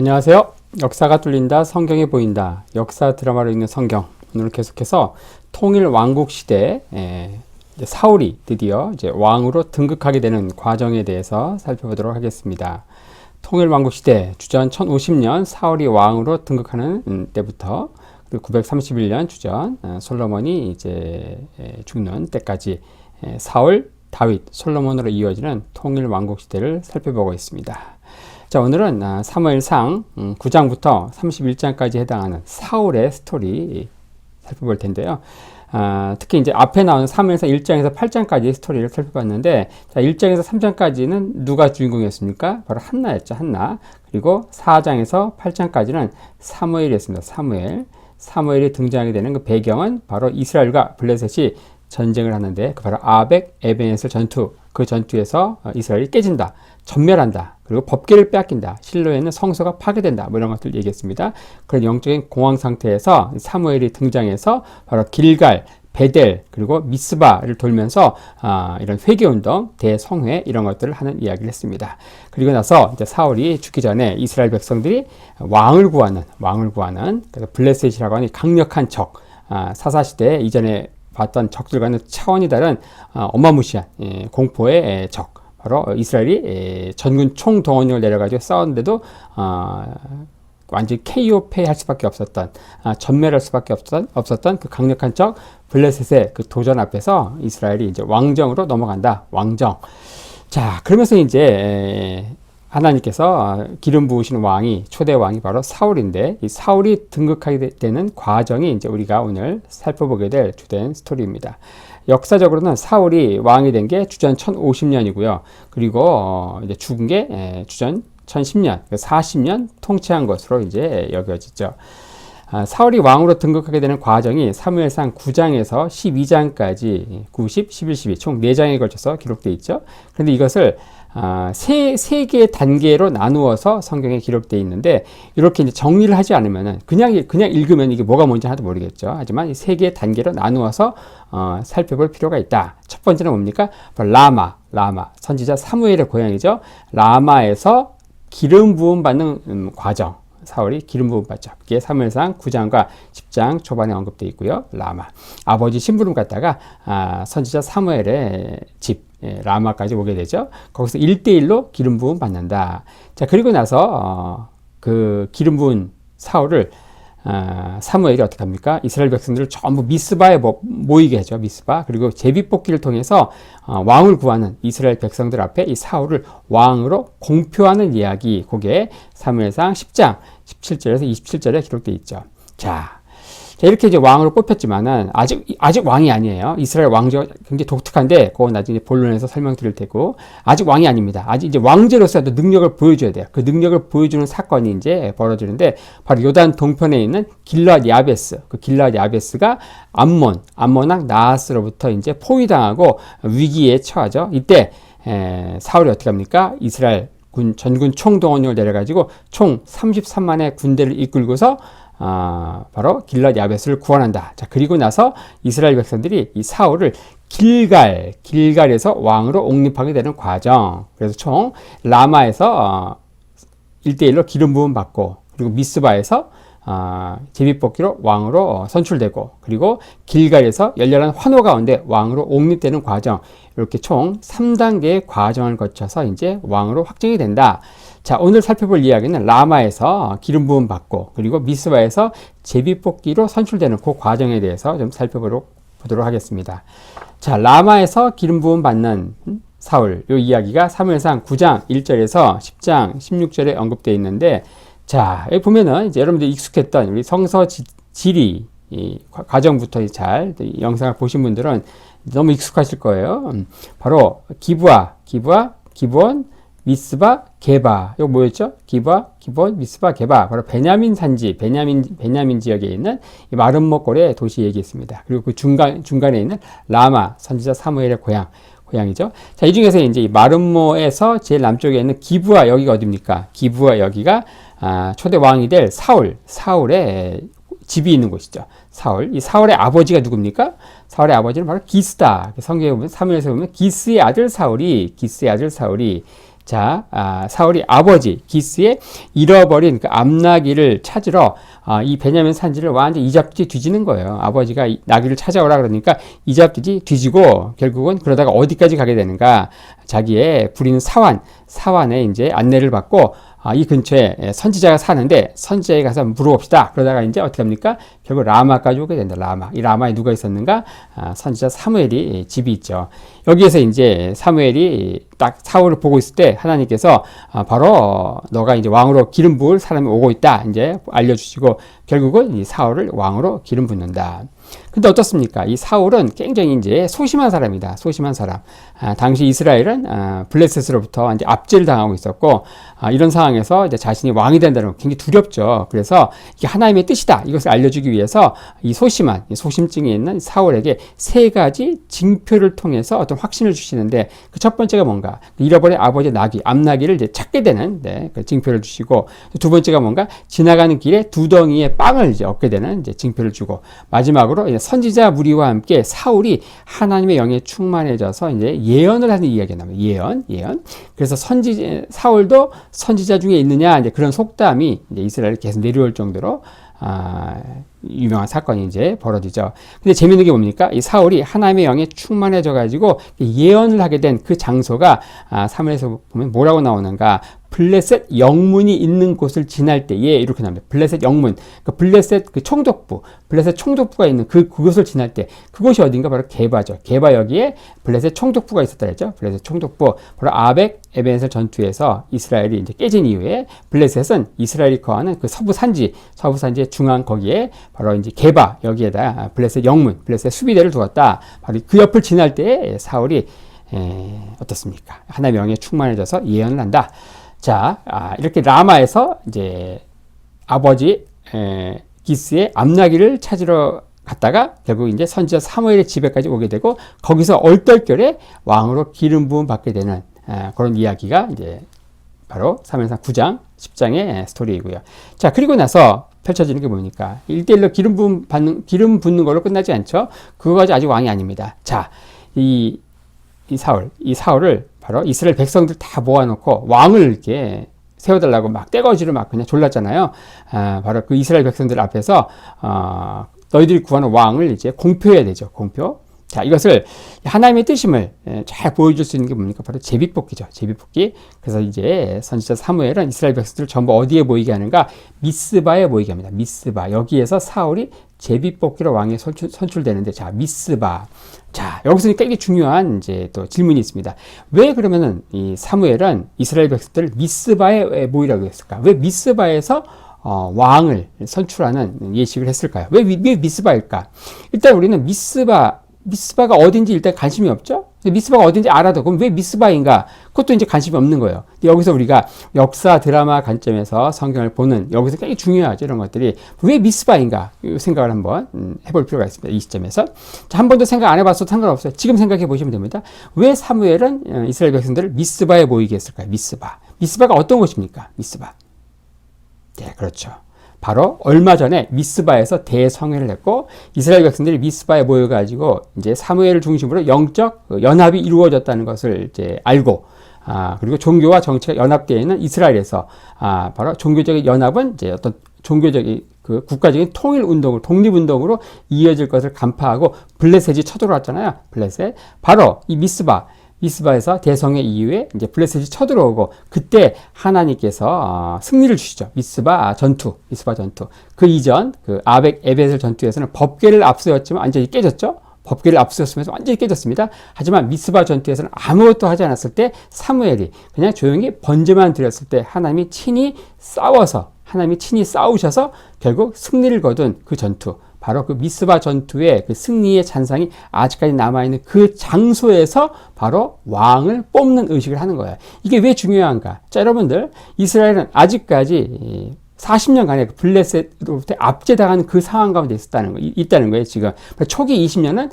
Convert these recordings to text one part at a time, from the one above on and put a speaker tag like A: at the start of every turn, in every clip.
A: 안녕하세요. 역사가 뚫린다, 성경이 보인다. 역사 드라마로 읽는 성경. 오늘 계속해서 통일 왕국 시대 에, 사울이 드디어 이제 왕으로 등극하게 되는 과정에 대해서 살펴보도록 하겠습니다. 통일 왕국 시대 주전 1050년 사울이 왕으로 등극하는 음, 때부터 그리고 931년 주전 어, 솔로몬이 이제 죽는 때까지 사울, 다윗, 솔로몬으로 이어지는 통일 왕국 시대를 살펴보고 있습니다. 자, 오늘은 아, 사무엘상 9장부터 음, 31장까지 해당하는 사울의 스토리 살펴볼 텐데요. 아, 특히 이제 앞에 나오는 사무엘상 1장에서 8장까지 스토리를 살펴봤는데, 자, 1장에서 3장까지는 누가 주인공이었습니까? 바로 한나였죠, 한나. 그리고 4장에서 8장까지는 사무엘이었습니다, 사무엘. 사무엘이 등장하게 되는 그 배경은 바로 이스라엘과 블레셋이 전쟁을 하는데, 그 바로 아벡 에베네스 전투, 그 전투에서 이스라엘이 깨진다, 전멸한다. 그리고 법계를 빼앗긴다. 실로에는 성소가 파괴된다. 뭐 이런 것들 얘기했습니다. 그런 영적인 공황 상태에서 사무엘이 등장해서 바로 길갈, 베델 그리고 미스바를 돌면서 아, 이런 회개 운동, 대성회 이런 것들을 하는 이야기를 했습니다. 그리고 나서 이제 사울이 죽기 전에 이스라엘 백성들이 왕을 구하는 왕을 구하는 블레셋이라고 하는 강력한 적 아, 사사 시대 이전에 봤던 적들과는 차원이 다른 아, 어마무시한 예, 공포의 적. 바로 이스라엘이 전군 총 동원령을 내려가지고 싸웠는데도 어, 완전히 KO 패할 수밖에 없었던 아, 전멸할 수밖에 없었던, 없었던 그 강력한 적 블레셋의 그 도전 앞에서 이스라엘이 이제 왕정으로 넘어간다. 왕정. 자, 그러면서 이제 하나님께서 기름 부으시는 왕이 초대 왕이 바로 사울인데 이 사울이 등극하게 되는 과정이 이제 우리가 오늘 살펴보게 될 주된 스토리입니다. 역사적으로는 사울이 왕이 된 게 주전 1050년이고요. 그리고 어 이제 죽은 게 주전 1010년, 40년 통치한 것으로 이제 여겨지죠. 아, 사울이 왕으로 등극하게 되는 과정이 사무엘상 9장에서 12장까지 90, 11, 12총 4장에 걸쳐서 기록되어 있죠. 그런데 이것을 아, 세, 세 개의 단계로 나누어서 성경에 기록되어 있는데, 이렇게 이제 정리를 하지 않으면은, 그냥, 그냥 읽으면 이게 뭐가 뭔지 하나도 모르겠죠. 하지만 이 세 개의 단계로 나누어서, 어, 살펴볼 필요가 있다. 첫 번째는 뭡니까? 라마, 라마. 선지자 사무엘의 고향이죠. 라마에서 기름 부음 받는 음, 과정. 사울이 기름 부음 받죠. 이게 사무엘상 9장과 10장 초반에 언급되어 있고요. 라마. 아버지 심부름 갔다가 아, 선지자 사무엘의 집 예, 라마까지 오게 되죠. 거기서 1대1로 기름 부음 받는다. 자, 그리고 나서 어, 그 기름 부은 사울을 아, 사무엘이 어떻게 합니까? 이스라엘 백성들을 전부 미스바에 모이게 하죠. 미스바. 그리고 제비뽑기를 통해서 어, 왕을 구하는 이스라엘 백성들 앞에 이 사울을 왕으로 공표하는 이야기. 그게 사무엘상 10장 17절에서 27절에 기록되어 있죠. 자, 자, 이렇게 이제 왕으로 뽑혔지만은 아직 아직 왕이 아니에요. 이스라엘 왕조 굉장히 독특한데 그건 나중에 본론에서 설명드릴 테고 아직 왕이 아닙니다. 아직 이제 왕제로서도 능력을 보여줘야 돼요. 그 능력을 보여주는 사건이 이제 벌어지는데 바로 요단 동편에 있는 길라 야베스, 그 길라 야베스가 암몬, 암몬왕 나하스로부터 이제 포위당하고 위기에 처하죠. 이때 에, 사울이 어떻게 합니까? 이스라엘 군 전군 총동원령을 내려가지고 총 33만의 군대를 이끌고서 아, 바로 길랏 야벳을 구원한다. 자, 그리고 나서 이스라엘 백성들이 이 사울을 길갈, 길갈에서 왕으로 옹립하게 되는 과정. 그래서 총 라마에서 어, 1대1로 기름 부음 받고, 그리고 미스바에서 어, 제비뽑기로 왕으로 어, 선출되고, 그리고 길갈에서 열렬한 환호 가운데 왕으로 옹립되는 과정. 이렇게 총 3단계의 과정을 거쳐서 이제 왕으로 확정이 된다. 자, 오늘 살펴볼 이야기는 라마에서 기름 부음 받고 그리고 미스바에서 제비 뽑기로 선출되는 그 과정에 대해서 좀 살펴보도록 하겠습니다. 자, 라마에서 기름 부음 받는 사울 이 이야기가 사무엘상 9장 1절에서 10장 16절에 언급되어 있는데 자, 여기 보면은 이제 여러분들 익숙했던 우리 성서 지, 지리 이 과정부터 잘 영상을 보신 분들은 너무 익숙하실 거예요. 음, 바로 기부아, 기부아, 기본, 미스바, 게바. 이거 뭐였죠? 기바, 기본, 미스바, 게바. 바로 베냐민 산지, 베냐민, 베냐민 지역에 있는 이 마른 먹골의 도시 얘기했습니다. 그리고 그 중간, 중간에 있는 라마, 선지자 사무엘의 고향. 고향이죠. 자, 이 중에서 이제 이 마름모에서 제일 남쪽에 있는 기부아 여기가 어딥니까? 기부아 여기가 아, 초대 왕이 될 사울, 사울의 집이 있는 곳이죠. 사울. 이 사울의 아버지가 누굽니까? 사울의 아버지는 바로 기스다. 성경에 보면 사무엘에서 보면 기스의 아들 사울이 기스의 아들 사울이 자, 아, 사울이 아버지 기스의 잃어버린 그 암나기를 찾으러 아, 이 베냐민 산지를 완전 이잡듯이 뒤지는 거예요. 아버지가 이 나귀를 찾아오라 그러니까 이잡듯이 뒤지고 결국은 그러다가 어디까지 가게 되는가? 자기의 부리는 사환, 사환에 이제 안내를 받고 아, 이 근처에 선지자가 사는데 선지자에 가서 물어봅시다. 그러다가 이제 어떻게 합니까? 결국 라마까지 오게 된다. 라마. 이 라마에 누가 있었는가? 아, 선지자 사무엘이 집이 있죠. 여기에서 이제 사무엘이 딱 사울을 보고 있을 때 하나님께서 아, 바로 너가 이제 왕으로 기름 부을 사람이 오고 있다. 이제 알려주시고 결국은 이 사울을 왕으로 기름 붓는다. 근데 어떻습니까? 이 사울은 굉장히 이제 소심한 사람이다. 소심한 사람. 아, 당시 이스라엘은 아, 블레셋으로부터 이제 압제를 당하고 있었고 아, 이런 상황에서 이제 자신이 왕이 된다는 건 굉장히 두렵죠. 그래서 이게 하나님의 뜻이다. 이것을 알려주기 위해서 이 소심한 이 소심증이 있는 사울에게 세 가지 징표를 통해서 어떤 확신을 주시는데 그 첫 번째가 뭔가 잃어버린 아버지 나귀 암나귀를 이제 찾게 되는 네, 그 징표를 주시고 두 번째가 뭔가 지나가는 길에 두 덩이의 빵을 이제 얻게 되는 이제 징표를 주고 마지막으로 선지자 무리와 함께 사울이 하나님의 영에 충만해져서 이제 예언을 하는 이야기가 나옵니다. 예언, 예언. 그래서 선지 사울도 선지자 중에 있느냐 이제 그런 속담이 이제 이스라엘 계속 내려올 정도로 아, 유명한 사건이 이제 벌어지죠. 근데 재밌는 게 뭡니까? 이 사울이 하나님의 영에 충만해져 가지고 예언을 하게 된 그 장소가 아, 3에서 보면 뭐라고 나오는가? 블레셋 영문이 있는 곳을 지날 때에 이렇게 나옵니다. 블레셋 영문. 그 블레셋 그 총독부, 블레셋 총독부가 있는 그 그곳을 지날 때 그곳이 어딘가 바로 게바죠. 게바 여기에 블레셋 총독부가 있었다 했죠. 블레셋 총독부. 바로 아벡 에벤셀 전투에서 이스라엘이 이제 깨진 이후에 블레셋은 이스라엘이 거하는 그 서부 산지, 서부 산지의 중앙 거기에 바로 이제 게바 여기에다 블레셋 영문, 블레셋 수비대를 두었다. 바로 그 옆을 지날 때 사울이 에, 어떻습니까? 하나님의 영에 충만해져서 예언을 한다. 자, 아, 이렇게 라마에서 이제 아버지 에, 기스의 암나기를 찾으러 갔다가 결국 이제 선지자 사무엘의 집에까지 오게 되고 거기서 얼떨결에 왕으로 기름 부음 받게 되는 에, 그런 이야기가 이제 바로 사무엘상 9장 10장의 스토리이고요. 자, 그리고 나서 펼쳐지는 게 뭡니까? 1대1로 기름 부음 받는 기름 붓는 걸로 끝나지 않죠. 그거까지 아직 왕이 아닙니다. 자, 이, 이 사울, 이 사울을 바로 이스라엘 백성들 다 모아놓고 왕을 이렇게 세워달라고 막 떼거지로 막 그냥 졸랐잖아요. 아, 바로 그 이스라엘 백성들 앞에서 어, 너희들이 구하는 왕을 이제 공표해야 되죠. 공표. 자, 이것을 하나님의 뜻임을 잘 보여줄 수 있는 게 뭡니까? 바로 제비뽑기죠. 제비뽑기. 그래서 이제 선지자 사무엘은 이스라엘 백성들을 전부 어디에 모이게 하는가? 미스바에 모이게 합니다. 미스바. 여기에서 사울이 제비뽑기로 왕에 선출, 선출되는데, 자, 미스바. 자, 여기서 되게 중요한 이제 또 질문이 있습니다. 왜 그러면은 이 사무엘은 이스라엘 백성들을 미스바에 모이라고 했을까? 왜 미스바에서 어, 왕을 선출하는 예식을 했을까요? 왜, 왜 미스바일까? 일단 우리는 미스바 미스바가 어딘지 일단 관심이 없죠? 미스바가 어딘지 알아도 그럼 왜 미스바인가? 그것도 이제 관심이 없는 거예요. 여기서 우리가 역사 드라마 관점에서 성경을 보는 여기서 굉장히 중요하죠. 이런 것들이 왜 미스바인가? 생각을 한번 음, 해볼 필요가 있습니다. 이 시점에서. 자, 한 번도 생각 안 해봤어도 상관없어요. 지금 생각해 보시면 됩니다. 왜 사무엘은 어, 이스라엘 백성들을 미스바에 모이게 했을까요? 미스바. 미스바가 어떤 곳입니까? 미스바. 네, 그렇죠. 바로 얼마 전에 미스바에서 대성회를 했고 이스라엘 백성들이 미스바에 모여가지고 이제 사무엘을 중심으로 영적 연합이 이루어졌다는 것을 이제 알고 아 그리고 종교와 정치가 연합되어 있는 이스라엘에서 아 바로 종교적인 연합은 이제 어떤 종교적인 그 국가적인 통일 운동을 독립 운동으로 이어질 것을 간파하고 블레셋이 쳐들어왔잖아요. 블레셋 바로 이 미스바 미스바에서 대성의 이후에 이제 블레셋이 쳐들어오고 그때 하나님께서 어, 승리를 주시죠. 미스바 전투, 미스바 전투. 그 이전 그 아벡 에베셀 전투에서는 법궤를 앞세웠지만 완전히 깨졌죠. 법궤를 앞세웠으면서 완전히 깨졌습니다. 하지만 미스바 전투에서는 아무것도 하지 않았을 때 사무엘이 그냥 조용히 번제만 드렸을 때 하나님이 친히 싸워서 하나님이 친히 싸우셔서 결국 승리를 거둔 그 전투. 바로 그 미스바 전투의 그 승리의 잔상이 아직까지 남아있는 그 장소에서 바로 왕을 뽑는 의식을 하는 거예요. 이게 왜 중요한가? 자, 여러분들, 이스라엘은 아직까지 40년간의 블레셋으로부터 압제당하는 그 상황 가운데 있었다는 거, 있다는 거예요, 지금. 초기 20년은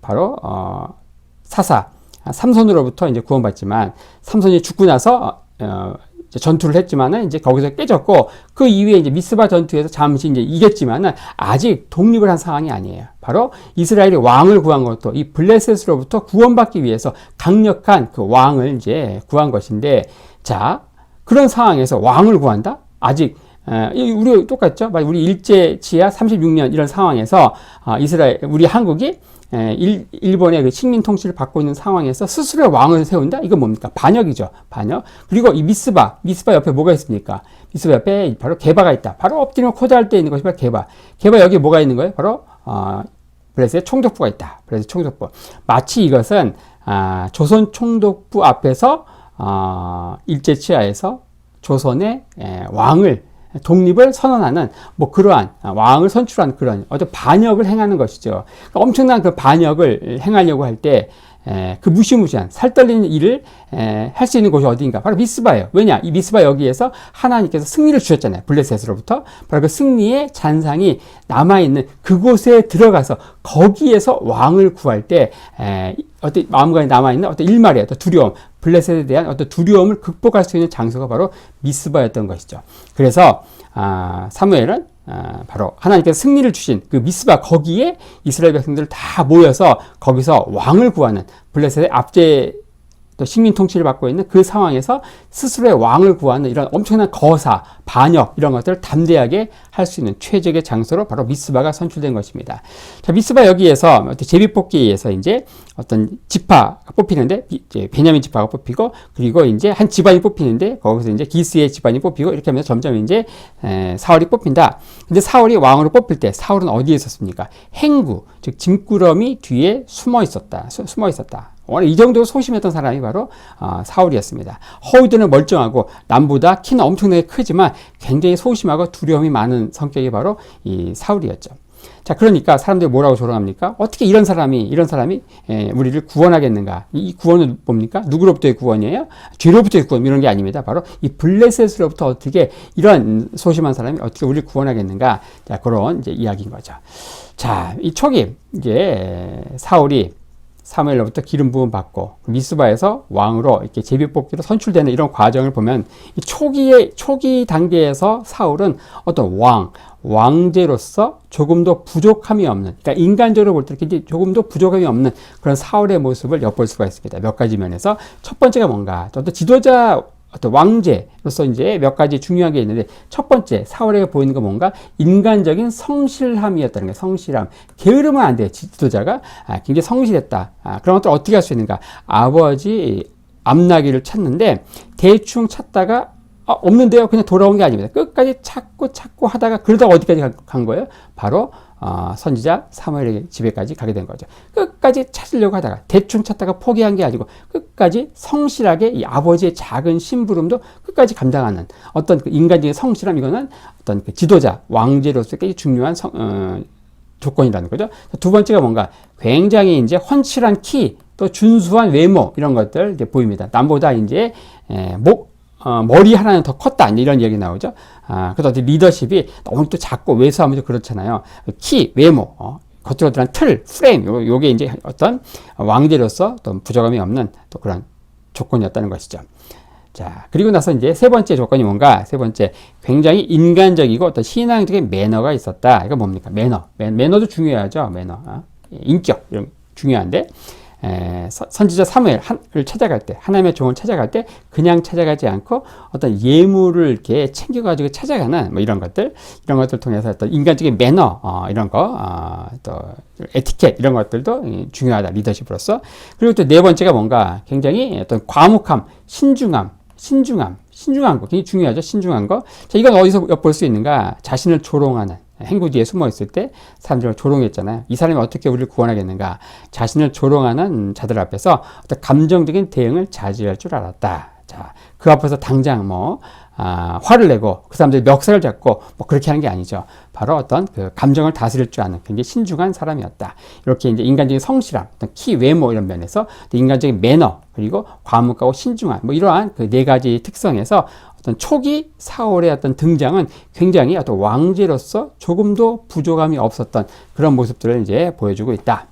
A: 바로, 어, 사사, 삼손으로부터 이제 구원받지만, 삼손이 죽고 나서, 어, 전투를 했지만은 이제 거기서 깨졌고 그 이후에 이제 미스바 전투에서 잠시 이제 이겼지만은 아직 독립을 한 상황이 아니에요. 바로 이스라엘이 왕을 구한 것도 이 블레셋으로부터 구원받기 위해서 강력한 그 왕을 이제 구한 것인데 자 그런 상황에서 왕을 구한다? 아직 우리 똑같죠? 우리 일제 치하 36년 이런 상황에서 아, 이스라엘 우리 한국이 에, 일, 일본의 그 식민 통치를 받고 있는 상황에서 스스로의 왕을 세운다? 이건 뭡니까? 반역이죠. 반역. 그리고 이 미스바, 미스바 옆에 뭐가 있습니까? 미스바 옆에 바로 개바가 있다. 바로 엎드리면 코다할 때 있는 것이 바로 개바. 개바 여기 뭐가 있는 거예요? 바로 어, 블레셋의 총독부가 있다. 블레셋 총독부. 마치 이것은 아, 조선 총독부 앞에서 어, 일제 치하에서 조선의 에, 왕을 독립을 선언하는 뭐 그러한 왕을 선출한 그런 어떤 반역을 행하는 것이죠. 그러니까 엄청난 그 반역을 행하려고 할 때 그 무시무시한 살떨리는 일을 할 수 있는 곳이 어디인가? 바로 미스바예요. 왜냐? 이 미스바 여기에서 하나님께서 승리를 주셨잖아요. 블레셋으로부터. 바로 그 승리의 잔상이 남아 있는 그곳에 들어가서 거기에서 왕을 구할 때 어떤 마음간에 남아있는 어떤 일말의 어떤 두려움, 블레셋에 대한 어떤 두려움을 극복할 수 있는 장소가 바로 미스바였던 것이죠. 그래서 아, 사무엘은 아, 바로 하나님께서 승리를 주신 그 미스바 거기에 이스라엘 백성들 다 모여서 거기서 왕을 구하는 블레셋의 압제 또 식민 통치를 받고 있는 그 상황에서 스스로의 왕을 구하는 이런 엄청난 거사, 반역 이런 것들을 담대하게 할 수 있는 최적의 장소로 바로 미스바가 선출된 것입니다. 자, 미스바 여기에서 제비 뽑기에서 이제 어떤 지파가 뽑히는데 이제 베냐민 지파가 뽑히고 그리고 이제 한 집안이 뽑히는데 거기서 이제 기스의 집안이 뽑히고 이렇게 하면서 점점 이제 에, 사월이 뽑힌다. 근데 사월이 왕으로 뽑힐 때 사월은 어디에 있었습니까? 행구, 즉 짐꾸러미 뒤에 숨어 있었다. 수, 숨어 있었다. 오늘 이 정도 소심했던 사람이 바로 어, 사울이었습니다. 허우드는 멀쩡하고 남보다 키는 엄청나게 크지만 굉장히 소심하고 두려움이 많은 성격이 바로 이 사울이었죠. 자, 그러니까 사람들이 뭐라고 조롱합니까? 어떻게 이런 사람이, 이런 사람이 에, 우리를 구원하겠는가? 이 구원은 뭡니까? 누구로부터의 구원이에요? 죄로부터의 구원, 이런 게 아닙니다. 바로 이 블레셋으로부터 어떻게 이런 소심한 사람이 어떻게 우리를 구원하겠는가? 자, 그런 이제 이야기인 거죠. 자, 이 초기, 이제 사울이 사무엘로부터 기름 부음 받고 미스바에서 왕으로 이렇게 제비 뽑기로 선출되는 이런 과정을 보면 이 초기의 초기 단계에서 사울은 어떤 왕 왕제로서 조금도 부족함이 없는 그러니까 인간적으로 볼때 이렇게 조금도 부족함이 없는 그런 사울의 모습을 엿볼 수가 있습니다. 몇 가지 면에서 첫 번째가 뭔가 어떤 지도자 어떤 왕제로서 이제 몇 가지 중요한 게 있는데 첫 번째 사월에 보이는 건 뭔가 인간적인 성실함이었다는 거예요. 성실함. 게으르면 안 돼. 지도자가 아, 굉장히 성실했다. 아, 그런 것들 어떻게 할 수 있는가? 아버지 앞나기를 찾는데 대충 찾다가 아, 없는데요. 그냥 돌아온 게 아닙니다. 끝까지 찾고 찾고 하다가 그러다가 어디까지 간 거예요? 바로 어, 선지자 사무엘의 집에까지 가게 된 거죠. 끝까지 찾으려고 하다가 대충 찾다가 포기한 게 아니고 끝까지 성실하게 이 아버지의 작은 심부름도 끝까지 감당하는 어떤 그 인간적인 성실함 이거는 어떤 그 지도자 왕제로서 꽤 중요한 성, 어, 조건이라는 거죠. 두 번째가 뭔가 굉장히 이제 헌칠한 키, 또 준수한 외모 이런 것들 이제 보입니다. 남보다 이제 에, 목 어, 머리 하나는 더 컸다 이런 얘기 나오죠. 아, 그래서 리더십이 너무 또 작고 왜소하면 그렇잖아요. 키, 외모, 어, 겉으로 드러난 틀, 프레임, 요, 요게 이제 어떤 왕제로서 또 부족함이 없는 또 그런 조건이었다는 것이죠. 자, 그리고 나서 이제 세 번째 조건이 뭔가, 세 번째, 굉장히 인간적이고 어떤 신앙적인 매너가 있었다. 이거 뭡니까? 매너. 매너도 중요하죠. 매너. 어? 인격. 이런 중요한데, 에, 선지자 사무엘을 찾아갈 때 하나님의 종을 찾아갈 때 그냥 찾아가지 않고 어떤 예물을 이렇게 챙겨가지고 찾아가는 뭐 이런 것들 이런 것들 통해서 어떤 인간적인 매너 어, 이런 거또 어, 에티켓 이런 것들도 중요하다 리더십으로서. 그리고 또 네 번째가 뭔가 굉장히 어떤 과묵함 신중함 신중함 신중한 거 굉장히 중요하죠 신중한 거. 자, 이건 어디서 엿볼 수 있는가? 자신을 조롱하는 행구 뒤에 숨어 있을 때 사람들을 조롱했잖아요. 이 사람이 어떻게 우리를 구원하겠는가? 자신을 조롱하는 자들 앞에서 어떤 감정적인 대응을 자제할 줄 알았다. 자, 그 앞에서 당장 뭐, 아, 화를 내고 그 사람들이 멱살을 잡고 뭐 그렇게 하는 게 아니죠. 바로 어떤 그 감정을 다스릴 줄 아는 굉장히 신중한 사람이었다. 이렇게 이제 인간적인 성실함, 어떤 키, 외모 이런 면에서 인간적인 매너, 그리고 과묵하고 신중한 뭐 이러한 그 네 가지 특성에서 어떤 초기 사월의 어떤 등장은 굉장히 어떤 왕제로서 조금도 부족함이 없었던 그런 모습들을 이제 보여주고 있다.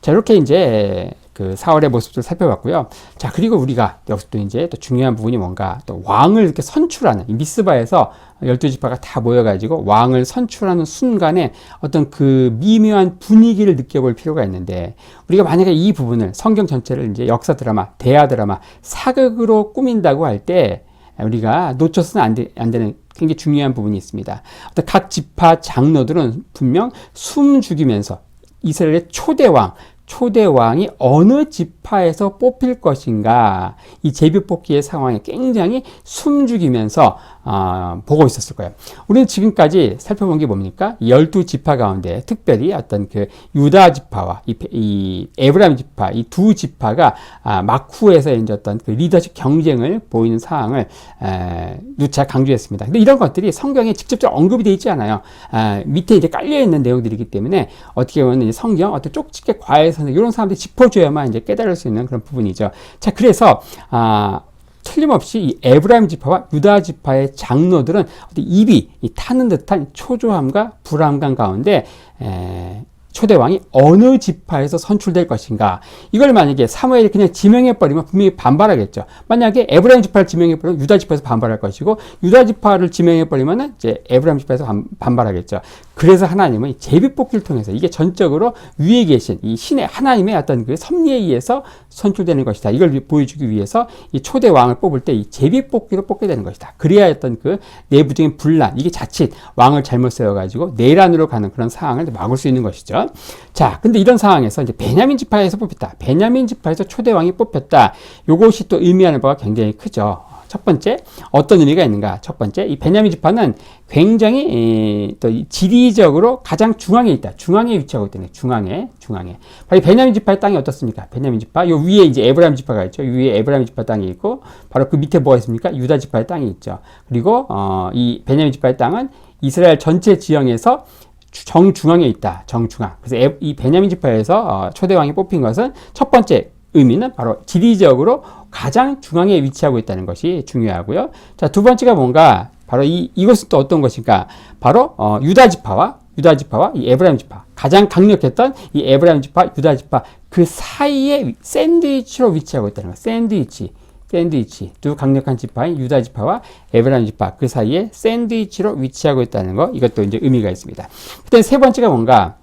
A: 자, 이렇게 이제 그 사월의 모습을 살펴봤고요. 자, 그리고 우리가 여기서 또 이제 또 중요한 부분이 뭔가 또 왕을 이렇게 선출하는 이 미스바에서 열두 지파가 다 모여가지고 왕을 선출하는 순간에 어떤 그 미묘한 분위기를 느껴볼 필요가 있는데 우리가 만약에 이 부분을 성경 전체를 이제 역사 드라마, 대하 드라마, 사극으로 꾸민다고 할 때 우리가 놓쳐서는 안, 되, 안 되는 굉장히 중요한 부분이 있습니다. 어떤 각 지파 장로들은 분명 숨 죽이면서 이스라엘의 초대왕, 초대 왕이 어느 지파에서 뽑힐 것인가? 이 제비 뽑기의 상황에 굉장히 숨죽이면서 어, 보고 있었을 거예요. 우리는 지금까지 살펴본 게 뭡니까? 열두 지파 가운데 특별히 어떤 그 유다 지파와 이, 이 에브라임 지파 이 두 지파가 아, 마쿠에서 이제 어떤 그 리더십 경쟁을 보이는 상황을 에, 누차 강조했습니다. 근데 이런 것들이 성경에 직접적으로 언급이 되어 있지 않아요. 아, 밑에 이제 깔려 있는 내용들이기 때문에 어떻게 보면 성경 어떤 쪽집게 과외선 이런 사람들이 짚어줘야만 이제 깨달을 수 있는 그런 부분이죠. 자, 그래서 아. 틀림없이 이 에브라임 지파와 유다 지파의 장로들은 입이 타는 듯한 초조함과 불안감 가운데 에, 초대 왕이 어느 지파에서 선출될 것인가. 이걸 만약에 사무엘이 그냥 지명해버리면 분명히 반발하겠죠. 만약에 에브라임 지파를 지명해버리면 유다 지파에서 반발할 것이고, 유다 지파를 지명해버리면 이제 에브라임 지파에서 반, 발하겠죠 그래서 하나님은 제비뽑기를 통해서 이게 전적으로 위에 계신 이 신의 하나님의 어떤 그 섭리에 의해서 선출되는 것이다. 이걸 보여주기 위해서 이 초대 왕을 뽑을 때 이 제비뽑기로 뽑게 되는 것이다. 그래야 어떤 그 내부적인 분란, 이게 자칫 왕을 잘못 세워가지고 내란으로 가는 그런 상황을 막을 수 있는 것이죠. 자, 근데 이런 상황에서 이제 베냐민 지파에서 뽑혔다. 베냐민 지파에서 초대왕이 뽑혔다. 요것이 또 의미하는 바가 굉장히 크죠. 첫 번째 어떤 의미가 있는가? 첫 번째 이 베냐민 지파는 굉장히 이, 또 지리적으로 가장 중앙에 있다. 중앙에 위치하고 있다네. 중앙에 중앙에. 바로 베냐민 지파의 땅이 어떻습니까? 베냐민 지파 요 위에 이제 에브라임 지파가 있죠. 위에 에브라임 지파 땅이 있고 바로 그 밑에 뭐가 있습니까? 유다 지파의 땅이 있죠. 그리고 어, 이 베냐민 지파의 땅은 이스라엘 전체 지형에서 정중앙에 있다. 정중앙. 그래서 이 베냐민 지파에서 어, 초대왕이 뽑힌 것은 첫 번째 의미는 바로 지리적으로 가장 중앙에 위치하고 있다는 것이 중요하고요. 자, 두 번째가 뭔가 바로 이 이것은 또 어떤 것인가? 바로 어, 유다 지파와 유다 지파와 이 에브라임 지파 가장 강력했던 이 에브라임 지파, 유다 지파 그 사이에 샌드위치로 위치하고 있다는 것. 샌드위치. 샌드위치 두 강력한 지파인 유다 지파와 에브라임 지파 그 사이에 샌드위치로 위치하고 있다는 거 이것도 이제 의미가 있습니다. 그때 세 번째가 뭔가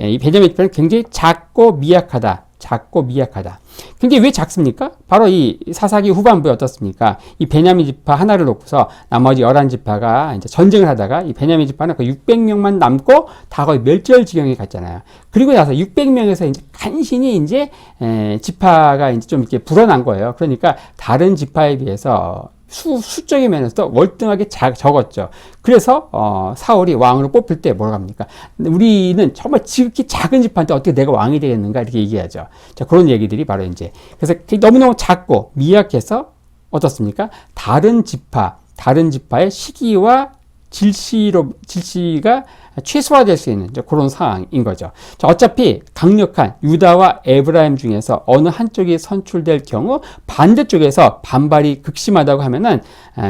A: 예, 이 베냐민 지파는 굉장히 작고 미약하다. 작고 미약하다. 근데 왜 작습니까? 바로 이 사사기 후반부에 어떻습니까? 이 베냐민 지파 하나를 놓고서 나머지 열한 지파가 이제 전쟁을 하다가 이 베냐민 지파는 그 600명만 남고 다 거의 멸절 지경에 갔잖아요. 그리고 나서 600명에서 이제 간신히 이제 에, 지파가 이제 좀 이렇게 불어난 거예요. 그러니까 다른 지파에 비해서 수, 수적인 면에서 월등하게 작, 적었죠. 그래서 어, 사울이 왕으로 뽑힐 때 뭐라고 합니까? 우리는 정말 지극히 작은 집한테 어떻게 내가 왕이 되겠는가 이렇게 얘기하죠. 자 그런 얘기들이 바로 이제 그래서 너무너무 작고 미약해서 어떻습니까? 다른 지파, 다른 지파의 시기와 질시로 질시가 최소화될 수 있는 그런 상황인 거죠. 자, 어차피 강력한 유다와 에브라임 중에서 어느 한쪽이 선출될 경우 반대쪽에서 반발이 극심하다고 하면은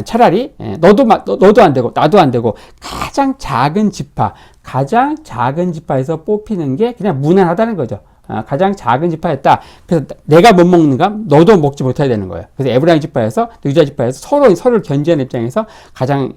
A: 차라리 너도 너도 안 되고 나도 안 되고 가장 작은 지파 가장 작은 지파에서 뽑히는 게 그냥 무난하다는 거죠. 아, 가장 작은 지파였다. 그래서 내가 못 먹는가? 너도 먹지 못해야 되는 거예요. 그래서 에브라임 지파에서 유자 지파에서 서로 서로를 견제하는 입장에서 가장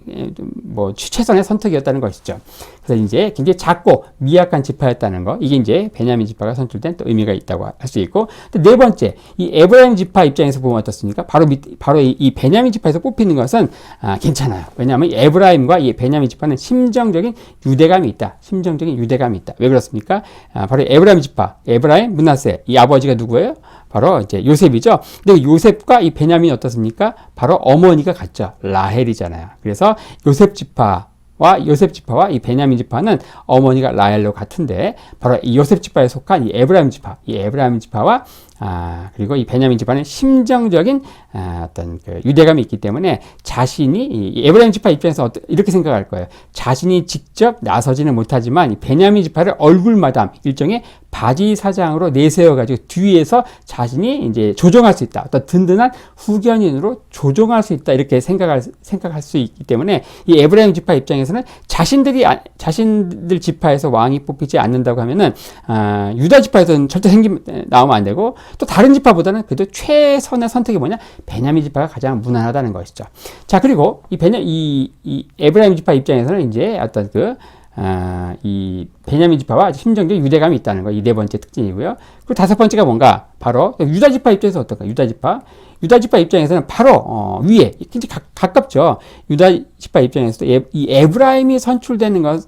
A: 뭐 최선의 선택이었다는 것이죠. 그래서 이제 굉장히 작고 미약한 지파였다는 거. 이게 이제 베냐민 지파가 선출된 또 의미가 있다고 할 수 있고. 네 번째, 이 에브라임 지파 입장에서 보면 어떻습니까? 바로 밑, 바로 이, 이 베냐민 지파에서 뽑히는 것은 아, 괜찮아요. 왜냐하면 에브라임과 이 베냐민 지파는 심정적인 유대감이 있다. 심정적인 유대감이 있다. 왜 그렇습니까? 아, 바로 에브라임 지파, 에브라임, 문하세 이 아버지가 누구예요? 바로 이제 요셉이죠. 근데 요셉과 이 베냐민이 어떻습니까? 바로 어머니가 같죠. 라헬이잖아요. 그래서 요셉 지파 와 요셉 지파와 이 베냐민 지파는 어머니가 라헬로 같은데 바로 이 요셉 지파에 속한 이 에브라임 지파, 이 에브라임 지파와 아, 그리고 이 베냐민 지파는 심정적인 아, 어떤 그 유대감이 있기 때문에 자신이 이 에브라임 지파 입장에서 이렇게 생각할 거예요. 자신이 직접 나서지는 못하지만 이 베냐민 지파를 얼굴마담 일종의 바지 사장으로 내세워 가지고 뒤에서 자신이 이제 조정할 수 있다. 어떤 든든한 후견인으로 조정할 수 있다. 이렇게 생각할 생각할 수 있기 때문에 이 에브라임 지파 입장에서는 자신들이 아, 자신들 지파에서 왕이 뽑히지 않는다고 하면은 아, 유다 지파에서는 절대 생기 나오면 안 되고 또 다른 지파보다는 그래도 최선의 선택이 뭐냐? 베냐민 지파가 가장 무난하다는 것이죠. 자, 그리고 이 베냐, 이, 이 에브라임 지파 입장에서는 이제 어떤 그, 아, 이 베냐민 지파와 심정적 유대감이 있다는 거, 이 네 번째 특징이고요. 그리고 다섯 번째가 뭔가, 바로 유다 지파 입장에서 어떨까? 유다 지파. 유다 지파 입장에서는 바로 어, 위에 굉장히 가, 가깝죠. 유다 지파 입장에서도 에, 이 에브라임이 선출되는 것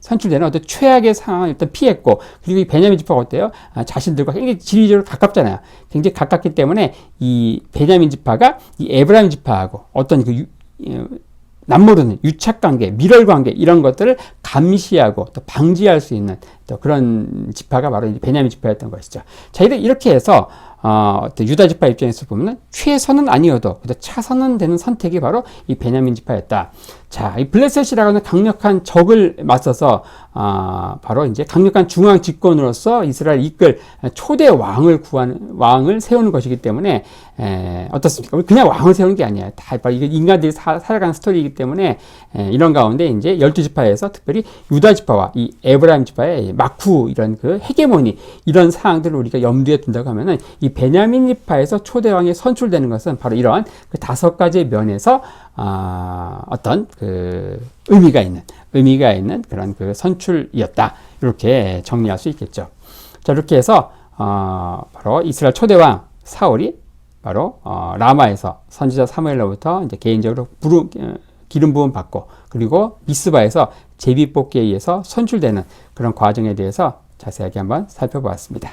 A: 선출되는 어떤 최악의 상황을 일단 피했고 그리고 이 베냐민 지파가 어때요? 아, 자신들과 굉장히 지리적으로 가깝잖아요. 굉장히 가깝기 때문에 이 베냐민 지파가 이 에브라임 지파하고 어떤 그 유, 어, 남모르는 유착 관계, 밀월 관계 이런 것들을 감시하고 또 방지할 수 있는 또 그런 지파가 바로 베냐민 지파였던 것이죠. 자, 이렇게 해서 어, 유다 지파 입장에서 보면은 최선은 아니어도 그래도 차선은 되는 선택이 바로 이 베냐민 지파였다. 자, 이 블레셋이라고 하는 강력한 적을 맞서서 아, 바로 이제 강력한 중앙 집권으로서 이스라엘 이끌 초대 왕을 구하는 왕을 세우는 것이기 때문에 에, 어떻습니까? 그냥 왕을 세우는 게 아니야. 다 바로 이게 인간들이 사, 살아가는 스토리이기 때문에 에, 이런 가운데 이제 열두 지파에서 특별히 유다 지파와 이 에브라임 지파의 마쿠 이런 그 헤게모니 이런 사항들을 우리가 염두에 둔다고 하면은 이 베냐민 지파에서 초대 왕이 선출되는 것은 바로 이러한 그 다섯 가지 면에서 아, 어떤 그 의미가 있는 의미가 있는 그런 그 선출이었다 이렇게 정리할 수 있겠죠. 자 이렇게 해서 어, 바로 이스라엘 초대왕 사울이 바로 어, 라마에서 선지자 사무엘로부터 이제 개인적으로 부름, 어, 기름 부음 받고 그리고 미스바에서 제비 뽑기에 의해서 선출되는 그런 과정에 대해서 자세하게 한번 살펴보았습니다.